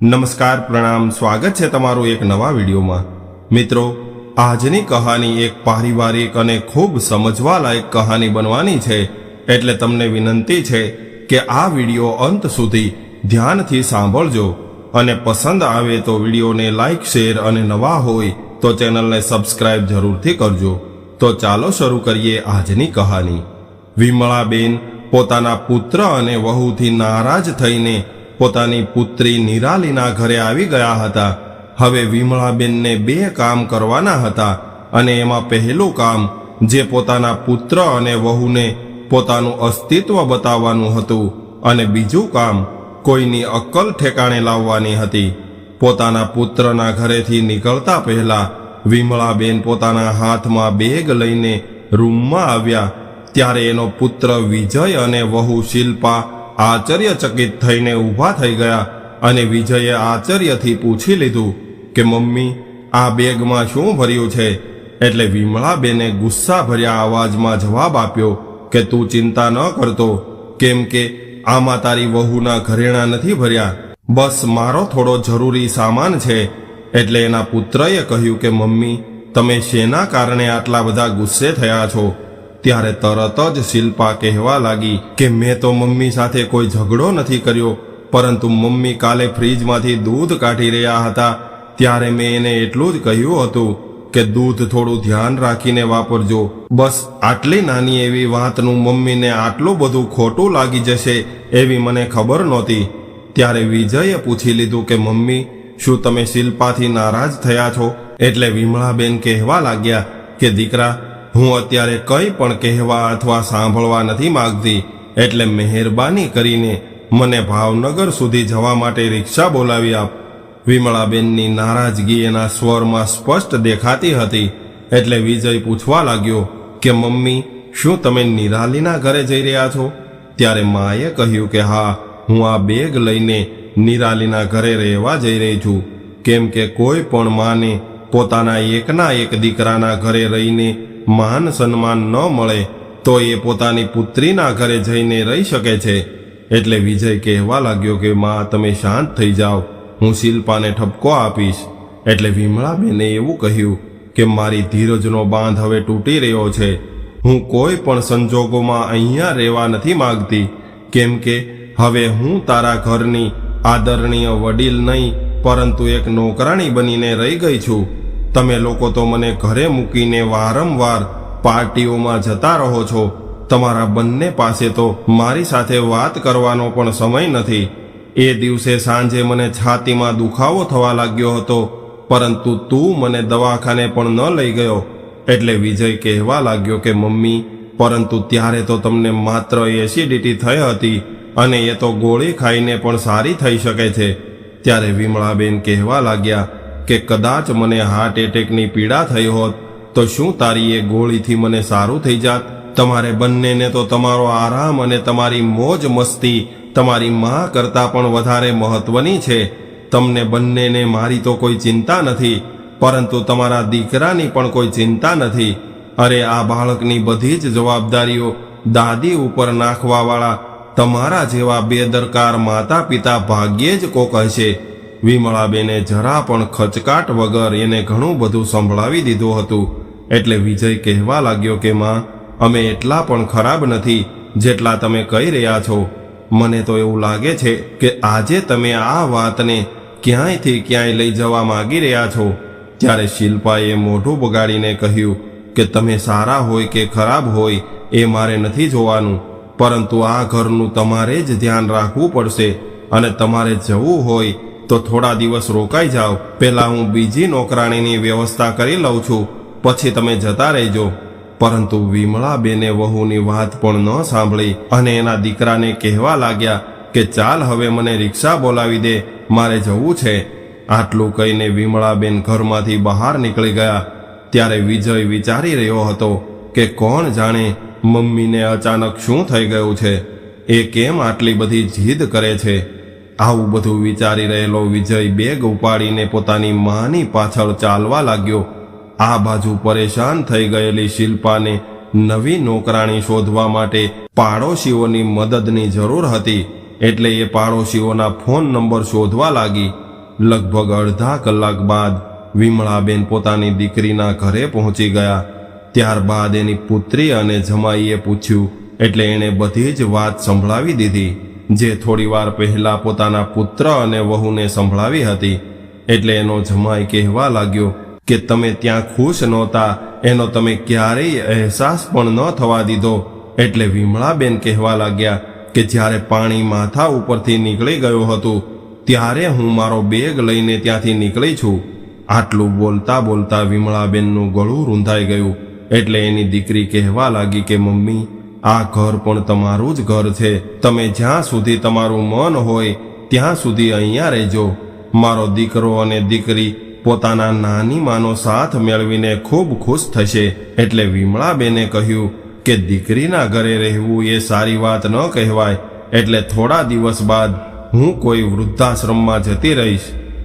નમસ્કાર, પ્રણામ, સ્વાગત છે તમારું એક નવા વિડીયોમાં. મિત્રો, આજની કહાની એક પારિવારિક અને ખૂબ સમજવાલાયક કહાની બનવાની છે, એટલે તમને વિનંતી છે કે આ વીડિયો અંત સુધી ધ્યાનથી સાંભળજો અને પસંદ આવે તો વિડીયોને લાઈક, શેર અને નવા હોય તો ચેનલને સબસ્ક્રાઇબ જરૂરથી કરજો. તો ચાલો શરૂ કરીએ આજની કહાની. વિમળાબેન પોતાના પુત્ર અને વહુથી નારાજ થઈને પોતાની પુત્રી નિરાલીના ઘરે આવી ગયા હતા. હવે વિમળાબેનને બે કામ કરવાના હતા અને એમાં પહેલું કામ જે પોતાના પુત્ર અને વહુને પોતાનું અસ્તિત્વ બતાવવાનું હતું અને બીજું કામ કોઈની અક્કલ ઠેકાણે લાવવાની હતી. પોતાના પુત્રના ઘરેથી નીકળતા પહેલા વિમળાબેન પોતાના હાથમાં બેગ લઈને રૂમમાં આવ્યા. ત્યારે એનો પુત્ર વિજય અને વહુ શિલ્પા આશ્ચર્યચકિત થઈને ઊભા થઈ ગયા અને વિજયે આશ્ચર્યથી પૂછી લીધું કે, મમ્મી, આ બેગમાં શું ભર્યું છે? એટલે વિમળાબેને ગુસ્સા ભર્યા અવાજમાં જવાબ આપ્યો કે, તું ચિંતા ન કરતો, કેમ કે આમાં તારી વહુના ઘરેણાં નથી ભર્યા. બસ મારો થોડો જરૂરી સામાન છે. એટલે એના પુત્રએ કહ્યું કે, મમ્મી, તમે શેના કારણે આટલા બધા ગુસ્સે થયા છો? ત્યારે તરત જ શિલ્પા કહેવા લાગી કે મેં તો મમ્મી સાથે કોઈ ઝઘડો નથી કર્યો, પરંતુ મમ્મી કાલે ફ્રીજમાંથી દૂધ કાઢી રહ્યા હતા. ત્યારે મેં એને એટલું જ કહ્યું હતું કે દૂધ થોડું ધ્યાન રાખીને વાપરજો. બસ આટલી નાની એવી વાતનું મમ્મીને આટલું બધું ખોટું લાગી જશે એવી મને ખબર નહોતી. ત્યારે વિજયે પૂછી લીધું કે મમ્મી, શું તમે શિલ્પાથી નારાજ થયા છો? એટલે વિમળાબેન કહેવા લાગ્યા કે દીકરા હું અત્યારે કંઈ પણ કહેવા અથવા સાંભળવા નથી માંગતી, એટલે મહેરબાની કરીને મને ભાવનગર સુધી જવા માટે રિક્ષા બોલાવી આપ. વિમળાબેનની નારાજગી એના સ્વરમાં સ્પષ્ટ દેખાતી હતી, એટલે વિજય પૂછવા લાગ્યો કે, મમ્મી, શું તમે નિરાલીના ઘરે જઈ રહ્યા છો? ત્યારે માએ કહ્યું કે, હા, હું આ બેગ લઈને નિરાલીના ઘરે રહેવા જઈ રહી છું. કેમ કે કોઈ પણ માને પોતાના એકના એક દીકરાના ઘરે રહીને માન સન્માન ન મળે, તો એ પોતાની પુત્રીના ઘરે જઈને રહી શકે છે. એટલે વિજય કહેવા લાગ્યો કે, માં, તમે શાંત થઈ જાઓ. હું શિલ્પાને ઠપકો આપીશ. એટલે વિમળાબેને એવું કહ્યું કે, મારી ધીરજનો બાંધ હવે તૂટી રહ્યો છે. હું કોઈ પણ સંજોગોમાં અહીંયા રહેવા નથી માંગતી. કેમ કે હવે હું તારા ઘરની આદરણીય વડીલ નહીં, પરંતુ એક નોકરાણી બનીને રહી ગઈ છું. તમે લોકો તો મને ઘરે મૂકીને વારંવાર પાર્ટીઓમાં જતા રહો છો. તમારા બંને પાસે તો મારી સાથે વાત કરવાનો પણ સમય નથી. એ દિવસે સાંજે મને છાતીમાં દુખાવો થવા લાગ્યો હતો, પરંતુ તું મને દવાખાને પણ ન લઈ ગયો. એટલે વિજય કહેવા લાગ્યો કે, મમ્મી, પરંતુ ત્યારે તો તમને માત્ર એસિડિટી થઈ હતી અને એ તો ગોળી ખાઈને પણ સારી થઈ શકે છે. ત્યારે વિમળાબેન કહેવા લાગ્યા કે કદાચ મને હાર્ટ એટેકની પીડા થઈ હોત, તો શું તારી એ ગોળીથી મને સારું થઈ જાત? તમારે બંનેને તો તમારો આરામ અને તમારી મોજ મસ્તી, તમારી માં કરતાં પણ વધારે મહત્વની છે. તમને બંનેને મારી તો કોઈ ચિંતા નથી, પરંતુ તમારા દીકરાની પણ કોઈ ચિંતા નથી. અરે, આ બાળકની બધી જ જવાબદારીઓ દાદી ઉપર નાખવાવાળા તમારા જેવા બેદરકાર માતા પિતા ભાગ્યે જ કોક હશે. વિમળાબેને જરા પણ ખચકાટ વગર એને ઘણું બધું સંભળાવી દીધું હતું. એટલે વિજય કહેવા લાગ્યો કે, માં, અમે એટલા પણ ખરાબ નથી જેટલા તમે કહી રહ્યા છો. મને તો એવું લાગે છે કે આજે તમે આ વાતને ક્યાંયથી ક્યાંય લઈ જવા માગી રહ્યા છો. ત્યારે શિલ્પાએ મોઢું બગાડીને કહ્યું કે, તમે સારા હોય કે ખરાબ હોય એ મારે નથી જોવાનું. પરંતુ આ ઘરનું તમારે જ ધ્યાન રાખવું પડશે અને તમારે જવું હોય તો થોડા દિવસ રોકાઈ જાઓ. પહેલા હું બીજી નોકરાણીની વ્યવસ્થા કરી લઉં છું. પછી તમે જતા રહેજો. પરંતુ વિમળાબેને વહુની વાત પણ ન સાંભળી અને એના દીકરાને કહેવા લાગ્યા કે ચાલ હવે મને રિક્ષા બોલાવી દે. મારે જવું છે. આટલું કહીને વિમળાબેન ઘરમાંથી બહાર નીકળી ગયા. ત્યારે વિજય વિચારી રહ્યો હતો કે કોણ જાણે મમ્મીને અચાનક શું થઈ ગયું છે? એ કેમ આટલી બધી જીદ કરે છે? આવું બધું વિચારી રહેલો વિજય બેગ ઉપાડીને પોતાની માની પાછળ ચાલવા લાગ્યો. આ બાજુ પરેશાન થઈ ગયેલી શિલ્પાને નવી નોકરાણી શોધવા માટે પાડોશીઓની મદદની જરૂર હતી, એટલે એ પાડોશીઓના ફોન નંબર શોધવા લાગી. લગભગ અડધા કલાક બાદ વિમળાબેન પોતાની દીકરીના ઘરે પહોંચી ગયા. ત્યારબાદ એની પુત્રી અને જમાઈએ પૂછ્યું, એટલે એણે બધી જ વાત સંભળાવી દીધી. જે થોડીવાર પહેલા પોતાના પુત્ર અને વહુને સંભળાવી હતી, એટલે એનો જમાઈ કહેવા લાગ્યો કે તમે ત્યાં ખુશ નહોતા, એનો તમે ક્યારેય અહેસાસ પણ ન થવા દીધો. એટલે વિમળાબેન કહેવા લાગ્યા કે જ્યારે પાણી માથા ઉપરથી નીકળી ગયું હતું, ત્યારે હું મારો બેગ લઈને ત્યાંથી નીકળી છું. આટલું બોલતા બોલતા વિમળાબેનનું ગળું રૂંધાઈ ગયું, એટલે એની દીકરી કહેવા લાગી કે, મમ્મી આ ઘર પણ તમારું જ ઘર છે. તમે જ્યાં સુધી તમારું મન હોય, ત્યાં સુધી અહીંયા રહેજો. મારો દીકરો અને દીકરી પોતાના નાની માનો સાથ મેળવીને ખૂબ ખુશ થશે. એટલે વિમળાબેને કહ્યું કે દીકરીના ઘરે રહેવું એ સારી વાત ન કહેવાય. એટલે થોડા દિવસ બાદ હું કોઈ વૃદ્ધાશ્રમમાં જતી રહીશ.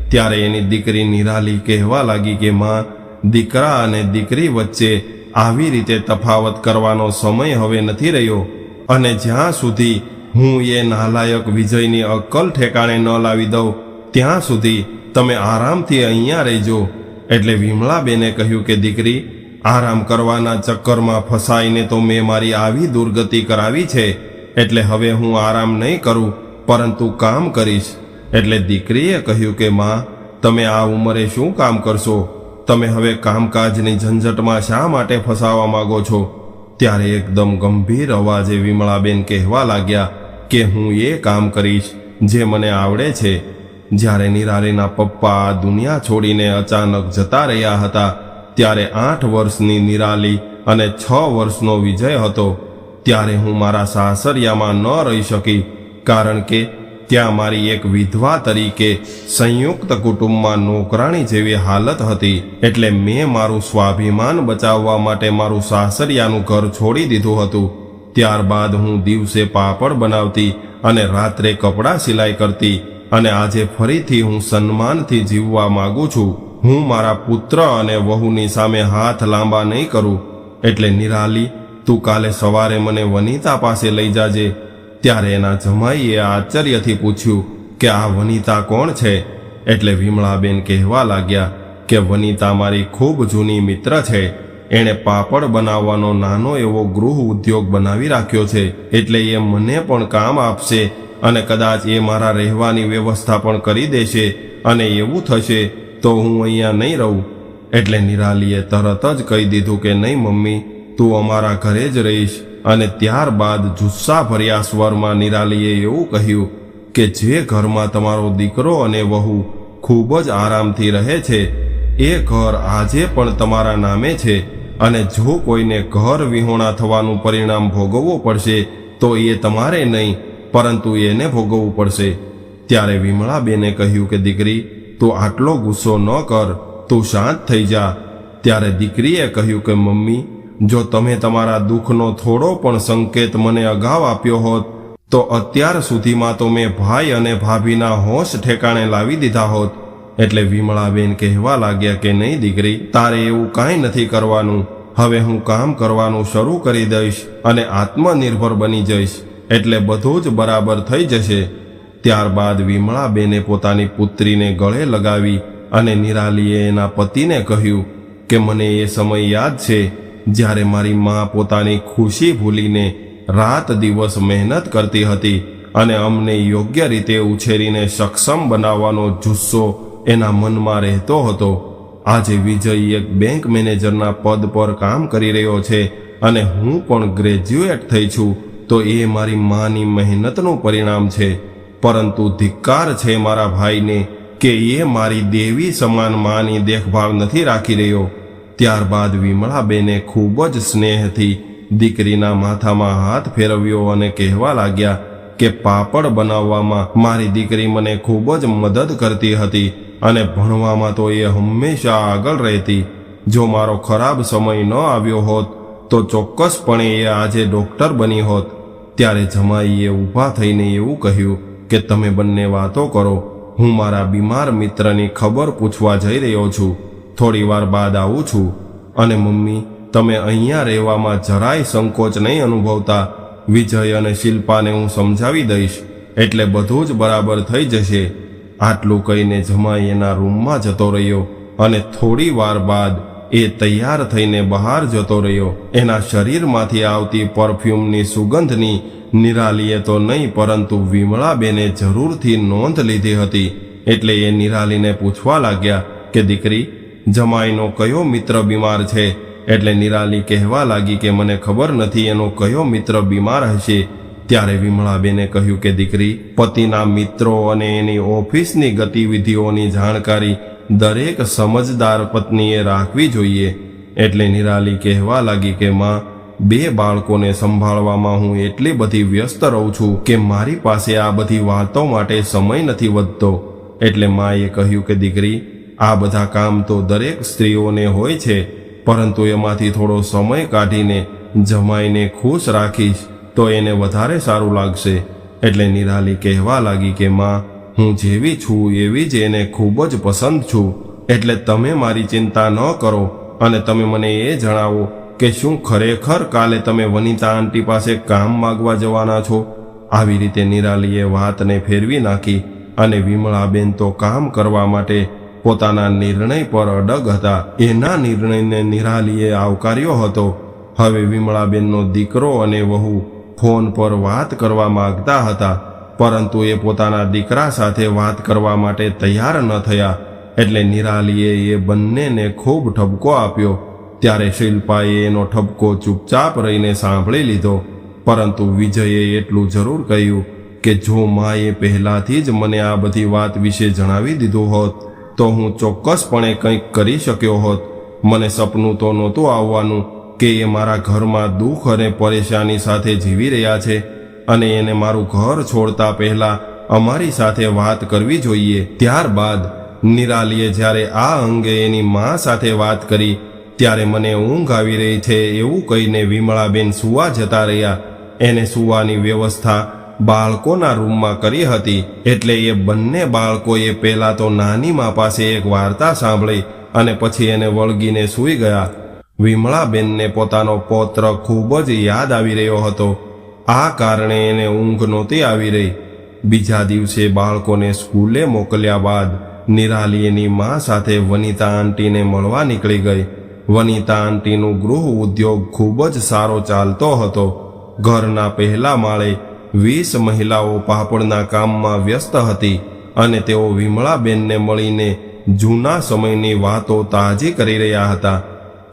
ત્યારે એની દીકરી નિરાલી કહેવા લાગી કે, માં, દીકરા અને દીકરી વચ્ચે આવી રીતે તફાવત કરવાનો સમય હવે નથી રહ્યો અને જ્યાં સુધી હું એ નાલાયક વિજયની અક્કલ ઠેકાણે ન લાવી દઉં, ત્યાં સુધી તમે આરામથી અહીંયા રહેજો. એટલે વિમળાબેને કહ્યું કે, દીકરી, આરામ કરવાના ચક્કરમાં ફસાઈને તો મેં મારી આવી દુર્ગતિ કરાવી છે, એટલે હવે હું આરામ નહીં કરું, પરંતુ કામ કરીશ. એટલે દીકરીએ કહ્યું કે, માં, તમે આ ઉંમરે શું કામ કરશો? તમે હવે કામકાજની ઝંઝટમાં શા માટે ફસાવા માગો છો? ત્યારે એકદમ ગંભીર અવાજે વિમળાબેન કહેવા લાગ્યા કે હું એ કામ કરીશ જે મને આવડે છે. જ્યારે નિરાલીના પપ્પા દુનિયા છોડીને અચાનક જતા રહ્યા હતા, ત્યારે આઠ વર્ષની નિરાલી અને છ વર્ષનો વિજય હતો. ત્યારે હું મારા સાસરિયામાં ન રહી શકી, કારણ કે ત્યાં મારી એક વિધવા તરીકે સંયુક્ત કુટુંબમાં નોકરાણી જેવી હાલત હતી. એટલે મેં મારું સ્વાભિમાન બચાવવા માટે મારું સાસરિયાનું ઘર છોડી દીધું હતું. ત્યારબાદ હું દિવસે પાપડ બનાવતી અને રાત્રે કપડાં સિલાઈ કરતી અને આજે ફરીથી હું સન્માનથી જીવવા માંગુ છું. હું મારા પુત્ર અને વહુની સામે હાથ લાંબા નહીં કરું. એટલે નિરાલી, તું કાલે સવારે મને વનિતા પાસે લઈ જાજે. ત્યારે એના જમાઈએ આશ્ચર્યથી પૂછ્યું કે આ વનિતા કોણ છે? એટલે વિમળાબેન કહેવા લાગ્યા કે વનિતા મારી ખૂબ જૂની મિત્ર છે. એણે પાપડ બનાવવાનો નાનો એવો ગૃહ ઉદ્યોગ બનાવી રાખ્યો છે. એટલે એ મને પણ કામ આપશે અને કદાચ એ મારા રહેવાની વ્યવસ્થા પણ કરી દેશે અને એવું થશે તો હું અહીંયા નહીં રહું. એટલે નિરાલીએ તરત જ કહી દીધું કે નહીં મમ્મી, તું અમારા ઘરે જ રહીશ. અને ત્યારબાદ જુસ્સા ભર્યા સ્વરમાં નિરાલીએ એવું કહ્યું કે જે ઘરમાં તમારો દીકરો અને વહુ ખૂબ જ આરામથી રહે છે, એ ઘર આજે પણ તમારા નામે છે અને જો કોઈને ઘર વિહોણા થવાનું પરિણામ ભોગવવું પડશે, તો એ તમારે નહીં, પરંતુ એને ભોગવવું પડશે. ત્યારે વિમળાબેને કહ્યું કે દીકરી, તું આટલો ગુસ્સો ન કર, તું શાંત થઈ જા. ત્યારે દીકરીએ કહ્યું કે, મમ્મી જો તમે તમારા દુઃખનો થોડો પણ સંકેત મને અગાઉ આપ્યો હોત, તો અત્યાર સુધીમાં તો મેં ભાઈ અને ભાભીના હોશ ઠેકાણે લાવી દીધા હોત. એટલે વિમળાબેન કહેવા લાગ્યા કે નહીં દીકરી, તારે એવું કાંઈ નથી કરવાનું. હવે હું કામ કરવાનું શરૂ કરી દઈશ અને આત્મનિર્ભર બની જઈશ. એટલે બધું જ બરાબર થઈ જશે. ત્યારબાદ વિમળાબેને પોતાની પુત્રીને ગળે લગાવી અને નિરાલીએ એના પતિને કહ્યું કે, મને એ સમય યાદ છે જ્યારે મારી મા પોતાની ખુશી ભૂલીને રાત દિવસ મહેનત કરતી હતી અને અમને યોગ્ય રીતે ઉછેરીને સક્ષમ બનાવવાનો જુસ્સો એના મનમાં રહેતો હતો, આજે વિજય એક બેંક મેનેજરના પદ પર કામ કરી રહ્યો છે અને હું પણ ગ્રેજ્યુએટ થઈ છું, તો એ મારી માની મહેનતનું પરિણામ છે. પરંતુ ધિક્કાર છે મારા ભાઈને કે એ મારી દેવી સમાન માની દેખભાળ નથી રાખી રહ્યો. ત્યારબાદ વિમળાબેને ખૂબ જ સ્નેહથી દીકરીના માથામાં હાથ ફેરવ્યો અને કહેવા લાગ્યા કે, પાપડ બનાવવામાં મારી દીકરી મને ખૂબ જ મદદ કરતી હતી અને ભણવામાં તો એ હંમેશા આગળ રહેતી. જો મારો ખરાબ સમય ન આવ્યો હોત, તો ચોક્કસપણે એ આજે ડોક્ટર બની હોત. ત્યારે જમાઈએ ઊભા થઈને એવું કહ્યું કે, તમે બંને વાતો કરો. હું મારા બીમાર મિત્રની ખબર પૂછવા જઈ રહ્યો છું. થોડી વાર બાદ આવું છું. અને મમ્મી, તમે અહીંયા રહેવામાં જરાય સંકોચ નહીં અનુભવતા. વિજય અને શિલ્પાને હું સમજાવી દઈશ. એટલે બધું જ બરાબર થઈ જશે. આટલું કહીને જમાઈ એના રૂમમાં જતો રહ્યો અને થોડી વાર બાદ એ તૈયાર થઈને બહાર જતો રહ્યો. એના શરીરમાંથી આવતી પરફ્યુમની સુગંધની નિરાલીએ તો નહીં, પરંતુ વિમળાબેને જરૂરથી નોંધ લીધી હતી. એટલે એ નિરાલીને પૂછવા લાગ્યા કે દીકરી જમાઈનો કયો મિત્ર બીમાર છે? એટલે નિરાલી કહેવા લાગી કે મને ખબર નથી એનો કયો મિત્ર બીમાર હશે. ત્યારે વિમળાબેને કહ્યું કે દીકરી, પતિના મિત્રો અને એની ઓફિસની ગતિવિધિઓની જાણકારી દરેક સમજદાર પત્નીએ રાખવી જોઈએ. એટલે નિરાલી કહેવા લાગી કે, માં, બે બાળકોને સંભાળવામાં હું એટલી બધી વ્યસ્ત રહું છું કે મારી પાસે આ બધી વાતો માટે સમય નથી વધતો. એટલે માએ કહ્યું કે, દીકરી આ બધા કામ તો દરેક સ્ત્રીઓને હોય છે, પરંતુ એમાંથી થોડો સમય કાઢીને જમાઈને ખુશ રાખીશ તો એને વધારે સારું લાગશે. એટલે નિરાલી કહેવા લાગી કે, માં, હું જેવી છું એવી જ એને ખૂબ જ પસંદ છું. એટલે તમે મારી ચિંતા ન કરો અને તમે મને એ જણાવો કે શું ખરેખર કાલે તમે વનિતા આંટી પાસે કામ માગવા જવાના છો? આવી રીતે નિરાલીએ વાતને ફેરવી નાખી અને વિમળાબેન તો કામ કરવા માટે પોતાના નિર્ણય પર અડગ હતા. એના નિર્ણયને નિરાલીએ આવકાર્યો હતો. હવે વિમળાબેનનો દીકરો અને વહુ ફોન પર વાત કરવા માગતા હતા, પરંતુ એ પોતાના દીકરા સાથે વાત કરવા માટે તૈયાર ન થયા, એટલે નિરાલીએ એ બંનેને ખૂબ ઠપકો આપ્યો. ત્યારે શિલ્પાએ એનો ઠપકો ચૂપચાપ રહીને સાંભળી લીધો. પરંતુ વિજયે એટલું જરૂર કહ્યું કે જો માએ પહેલાથી જ મને આ બધી વાત વિશે જણાવી દીધું હોત તો હું ચોક્કસપણે કંઈક કરી શક્યો હોત. મને સપનું તો નહોતું આવવાનું કે એ મારા ઘરમાં દુઃખ અને પરેશાની સાથે જીવી રહ્યા છે અને એને મારું ઘર છોડતા પહેલા અમારી સાથે વાત કરવી જોઈએ. ત્યારબાદ નિરાલીએ જ્યારે આ અંગે એની મા સાથે વાત કરી, ત્યારે મને ઊંઘ આવી રહી છે એવું કહીને વિમળાબેન સુવા જતા રહ્યા. એને સુવાની વ્યવસ્થા બાળકોના રૂમમાં કરી હતી. એટલે એ બંને બાળકોએ પહેલા તો નાની મા પાસે એક વાર્તા સાંભળી અને પછી એને વળગીને સૂઈ ગયા. વિમળાબેનને પોતાનો પૌત્ર ખૂબ જ યાદ આવી રહ્યો હતો. આ કારણે એને ઊંઘ નહોતી આવી રહી. બીજા દિવસે બાળકોને સ્કૂલે મોકલ્યા બાદ નિરાલી એની મા સાથે વનિતા આંટીને મળવા નીકળી ગઈ. વનિતા આંટીનું ગૃહ ઉદ્યોગ ખૂબ જ સારો ચાલતો હતો. ઘરના પહેલા માળે વીસ મહિલાઓ પાપડના કામમાં વ્યસ્ત હતી અને તેઓ વિમળાબેનને મળીને જૂના સમયની વાતો તાજી કરી રહ્યા હતા.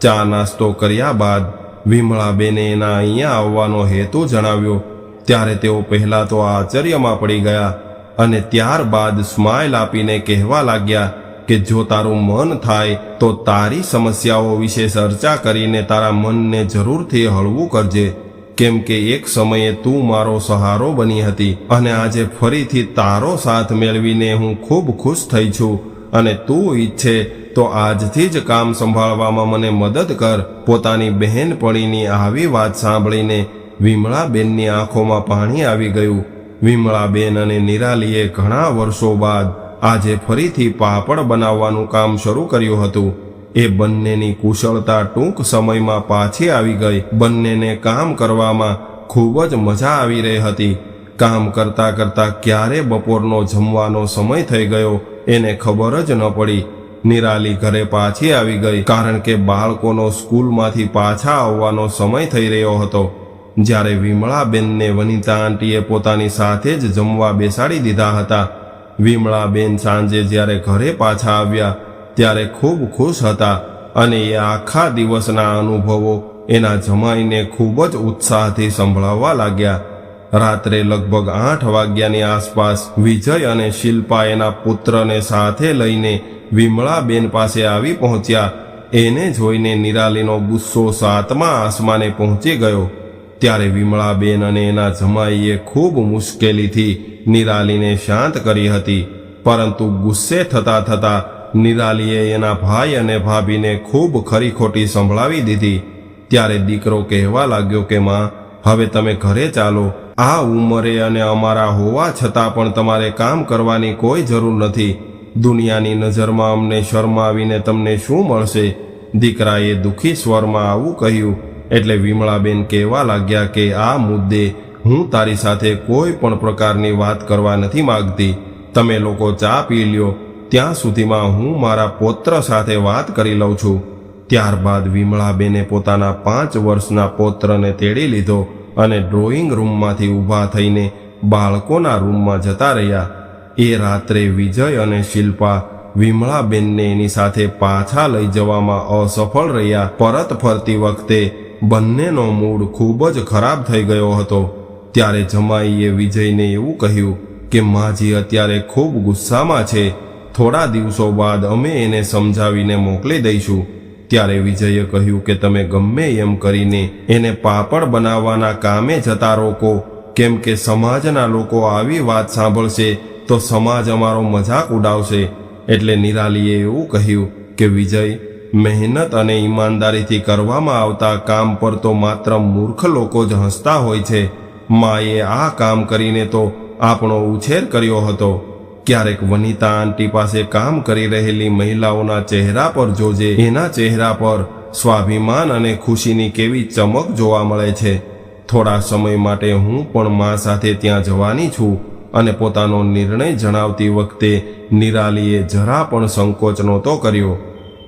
ચા નાસ્તો કર્યા બાદ વિમળાબેને એના અહીંયા આવવાનો હેતુ જણાવ્યો. ત્યારે તેઓ પહેલા તો આશ્ચર્યમાં પડી ગયા અને ત્યારબાદ સ્માઇલ આપીને કહેવા લાગ્યા કે જો તારું મન થાય તો તારી સમસ્યાઓ વિશે ચર્ચા કરીને તારા મનને જરૂરથી હળવું કરજે. કેમ કે એક સમયે તું મારો સહારો બની હતી અને આજે ફરીથી તારો સાથ મેળવીને હું ખૂબ ખુશ થઈ છું. અને તું ઈચ્છે તો આજથી જ કામ સંભાળવામાં મને મદદ કર. પોતાની બહેનપણીની આવી વાત સાંભળીને વિમળાબેનની આંખોમાં પાણી આવી ગયું. વિમળાબેન અને નિરાલીએ ઘણા વર્ષો બાદ આજે ફરીથી પાપડ બનાવવાનું કામ શરૂ કર્યું હતું. એ બંનેની કુશળતા ટૂંક સમયમાં પાછી આવી ગઈ. બંનેને કામ કરવામાં ખૂબ જ મજા આવી રહી હતી. કામ કરતા કરતા ક્યારે બપોરનો જમવાનો સમય થઈ ગયો એને ખબર જ ન પડી. નિરાલી ઘરે પાછી આવી ગઈ કારણ કે બાળકોનો સ્કૂલમાંથી પાછા આવવાનો સમય થઈ રહ્યો હતો. જ્યારે વિમળાબેનને વનિતા આંટીએ પોતાની સાથે જ જમવા બેસાડી દીધા હતા. વિમળાબેન સાંજે જ્યારે ઘરે પાછા આવ્યા ત્યારે ખૂબ ખુશ હતા અને એ આખા દિવસના અનુભવો એના જમાઈને ખૂબ જ ઉત્સાહથી સંભળાવવા લાગ્યા. રાત્રે લગભગ આઠ વાગ્યાની આસપાસ વિજય અને શિલ્પા એના પુત્રને સાથે લઈને વિમળાબેન પાસે આવી પહોંચ્યા. એને જોઈને નિરાલીનો ગુસ્સો સાતમા આસમાને પહોંચી ગયો. ત્યારે વિમળાબેન અને એના જમાઈએ ખૂબ મુશ્કેલીથી નિરાલીને શાંત કરી હતી. પરંતુ ગુસ્સે થતા થતા નિરાલીએ એના ભાઈ અને ભાભીને ખૂબ ખરી ખોટી સંભળાવી દીધી. ત્યારે દીકરો કહેવા લાગ્યો કે, માં, હવે તમે ઘરે ચાલો. આ ઉંમરે અને અમારા હોવા છતાં પણ તમારે કામ કરવાની કોઈ જરૂર નથી. દુનિયાની નજરમાં અમને શરમાવીને તમને શું મળશે? દીકરાએ દુઃખી સ્વરમાં આવું કહ્યું. એટલે વિમળાબેન કહેવા લાગ્યા કે, આ મુદ્દે હું તારી સાથે કોઈ પણ પ્રકારની વાત કરવા નથી માગતી. તમે લોકો ચા પી લ્યો. ત્યાં સુધીમાં હું મારા પૌત્ર સાથે વાત કરી લઉં છું. ત્યારબાદ વિમળાબેને પોતાના પાંચ વર્ષના પૌત્રને તેડી લીધો અને ડ્રોઈંગ રૂમમાંથી ઊભા થઈને બાળકોના રૂમમાં જતા રહ્યા. એ રાત્રે વિજય અને શિલ્પા વિમળાબેનને એની સાથે પાછા લઈ જવામાં અસફળ રહ્યા. પરત ફરતી વખતે બંનેનો મૂડ ખૂબ જ ખરાબ થઈ ગયો હતો. ત્યારે જમાઈએ વિજયને એવું કહ્યું કે, માજી અત્યારે ખૂબ ગુસ્સામાં છે. થોડા દિવસો બાદ અમે એને સમજાવીને મોકલી દઈશું. ત્યારે વિજયે કહ્યું કે તમે ગમે એમ કરીને એને પાપડ બનાવવાના કામે જતા રોકો. કેમ કે સમાજના લોકો આવી વાત સાંભળશે તો સમાજ અમારો મજાક ઉડાવશે. એટલે નિરાલીએ એવું કહ્યું કે વિજય, મહેનત અને ઈમાનદારીથી કરવામાં આવતા કામ પર તો માત્ર મૂર્ખ લોકો જ હસતા હોય છે. માએ આ કામ કરીને તો આપણો ઉછેર કર્યો હતો. ક્યારેક વનિતા આંટી પાસે કામ કરી રહેલી મહિલાઓના ચહેરા પર જોજે. એના ચહેરા પર સ્વાભિમાન અને ખુશીની કેવી ચમક જોવા મળે છે. થોડા સમય માટે હું પણ મા સાથે ત્યાં જવાની છું અને પોતાનો નિર્ણય જણાવતી વખતે નિરાલીએ જરા પણ સંકોચ નહોતો કર્યો.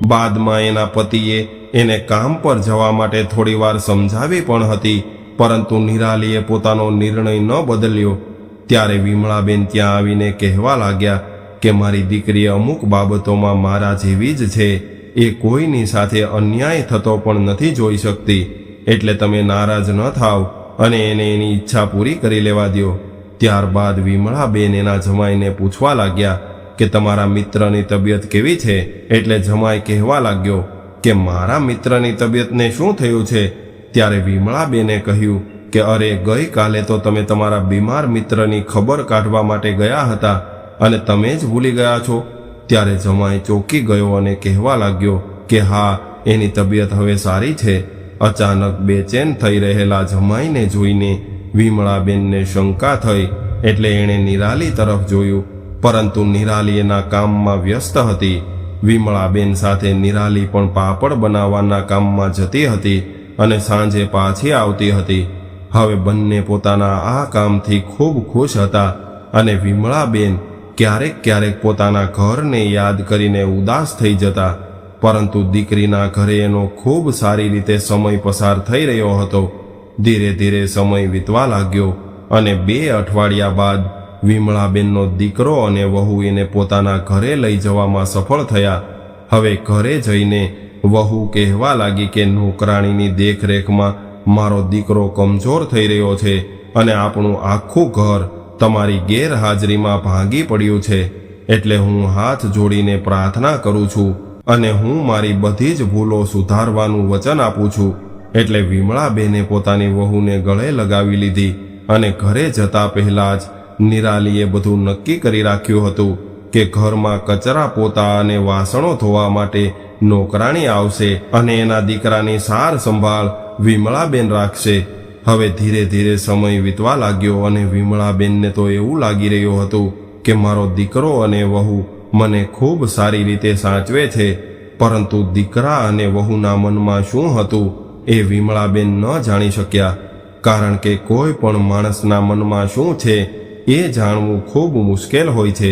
બાદમાં એના પતિએ એને કામ પર જવા માટે થોડીવાર સમજાવી પણ હતી, પરંતુ નિરાલીએ પોતાનો નિર્ણય ન બદલ્યો. ત્યારે વિમળાબેન ત્યાં આવીને કહેવા લાગ્યા કે મારી દીકરી અમુક બાબતોમાં મારા જેવી જ છે. એ કોઈની સાથે અન્યાય થતો પણ નથી જોઈ શકતી. એટલે તમે નારાજ ન થાવ અને એને એની ઈચ્છા પૂરી કરી લેવા દો ત્યારબાદ વિમળાબેન એના જમાઈને પૂછવા લાગ્યા કે તમારા મિત્રની તબિયત કેવી છે? એટલે જમાઈ કહેવા લાગ્યો કે મારા મિત્રની તબિયતને શું થયું છે? ત્યારે વિમળાબેને કહ્યું કે અરે, ગઈકાલે તો તમે તમારા બીમાર મિત્રની ખબર કાઢવા માટે ગયા હતા અને તમે જ ભૂલી ગયા છો. ત્યારે જમાઈ ચોંકી ગયો અને કહેવા લાગ્યો કે હા, એની તબિયત હવે સારી છે. અચાનક બેચેન થઈ રહેલા જમાઈને જોઈને વિમળાબેનને શંકા થઈ એટલે એણે નિરાલી તરફ જોયું. પરંતુ નિરાલી એના કામમાં વ્યસ્ત હતી. વિમળાબેન સાથે નિરાલી પણ પાપડ બનાવવાના કામમાં જતી હતી અને સાંજે પાછી આવતી હતી. હવે બંને પોતાના આ કામથી ખૂબ ખુશ હતા અને વિમળાબેન ક્યારેક ક્યારેક પોતાના ઘરને યાદ કરીને ઉદાસ થઈ જતા, પરંતુ દીકરીના ઘરે એનો ખૂબ સારી રીતે સમય પસાર થઈ રહ્યો હતો. ધીરે ધીરે સમય વીતવા લાગ્યો અને બે અઠવાડિયા બાદ વિમળાબેનનો દીકરો અને વહુ એને પોતાના ઘરે લઈ જવામાં સફળ થયા. હવે ઘરે જઈને વહુ કહેવા લાગી કે, નોકરાણીની દેખરેખમાં મારો દીકરો કમજોર થઈ રહ્યો છે અને આપણું આખું ઘર તમારી ગેરહાજરીમાં ભાંગી પડ્યું છે. એટલે હું હાથ જોડીને પ્રાર્થના કરું છું અને હું મારી બધી જ ભૂલો સુધારવાનું વચન આપું છું. એટલે વિમળાબેને પોતાની વહુને ગળે લગાવી લીધી અને ઘરે જતા પહેલા જ નિરાલીએ બધું નક્કી કરી રાખ્યું હતું કે ઘરમાં કચરા પોતા અને વાસણો ધોવા માટે નોકરાણી આવશે અને એના દીકરાની સાર સંભાળ વિમળાબેન રાખશે. હવે ધીરે ધીરે સમય વીતવા લાગ્યો અને વિમળાબેનને તો એવું લાગી રહ્યું હતું કે મારો દીકરો અને વહુ મને ખૂબ સારી રીતે સાચવે છે, પરંતુ દીકરા અને વહુના મનમાં શું હતું એ વિમળાબેન ન જાણી શક્યા, કારણ કે કોઈ પણ માણસના મનમાં શું છે એ જાણવું ખૂબ મુશ્કેલ હોય છે.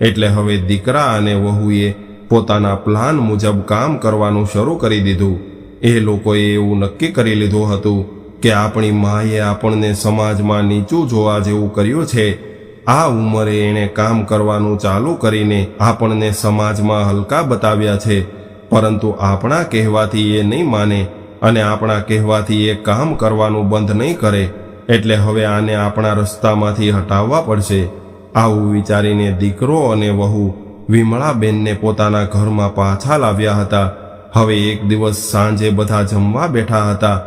એટલે હવે દીકરા અને વહુએ પોતાના પ્લાન મુજબ કામ કરવાનું શરૂ કરી દીધું. એ લોકોએ એવું નક્કી કરી લીધું હતું કે આપણી માએ આપણને સમાજમાં નીચું જોવા જેવું કર્યું છે. આ ઉંમરે એણે કામ કરવાનું ચાલુ કરીને આપણને સમાજમાં હલકા બતાવ્યા છે. પરંતુ આપણા કહેવાથી એ નહીં માને અને આપણા કહેવાથી એ કામ કરવાનું બંધ નહીં કરે. એટલે હવે આને આપણા રસ્તામાંથી હટાવવા પડશે. આવું વિચારીને દીકરો અને વહુ વિમળાબેનને પોતાના ઘરમાં પાછા લાવ્યા હતા. હવે એક દિવસ સાંજે બધા જમવા બેઠા હતા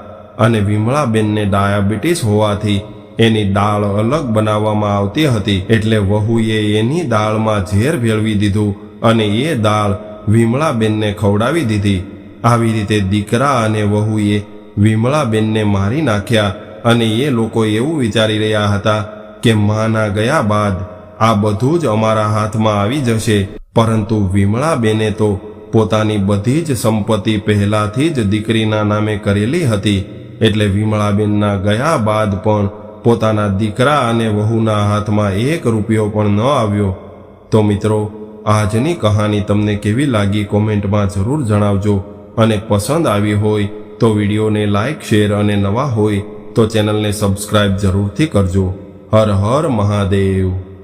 અને વિમળાબેનને ડાયાબિટીસ હોવાથી એની દાળ અલગ બનાવવામાં આવતી હતી. એટલે વહુએ એની દાળમાં ઝેર ભેળવી દીધું અને એ દાળ વિમળાબેનને ખવડાવી દીધી. આવી રીતે દીકરા અને વહુએ વિમળાબેનને મારી નાખ્યા અને એ લોકો એવું વિચારી રહ્યા હતા કે માના ગયા બાદ આ બધું જ અમારા હાથમાં આવી જશે. પરંતુ વિમળાબેને તો પોતાની બધી જ સંપત્તિ પહેલાથી જ દીકરીના નામે કરેલી હતી. એટલે વિમળાબેનના ગયા બાદ પણ પોતાના દીકરા અને વહુના હાથમાં એક રૂપિયો પણ ન આવ્યો. તો મિત્રો, આજની કહાની તમને કેવી લાગી કોમેન્ટમાં જરૂર જણાવજો. અને પસંદ આવી હોય તો વિડીયોને લાઇક શેર અને નવા હોય તો ચેનલને સબસ્ક્રાઇબ જરૂરથી કરજો. હર હર મહાદેવ.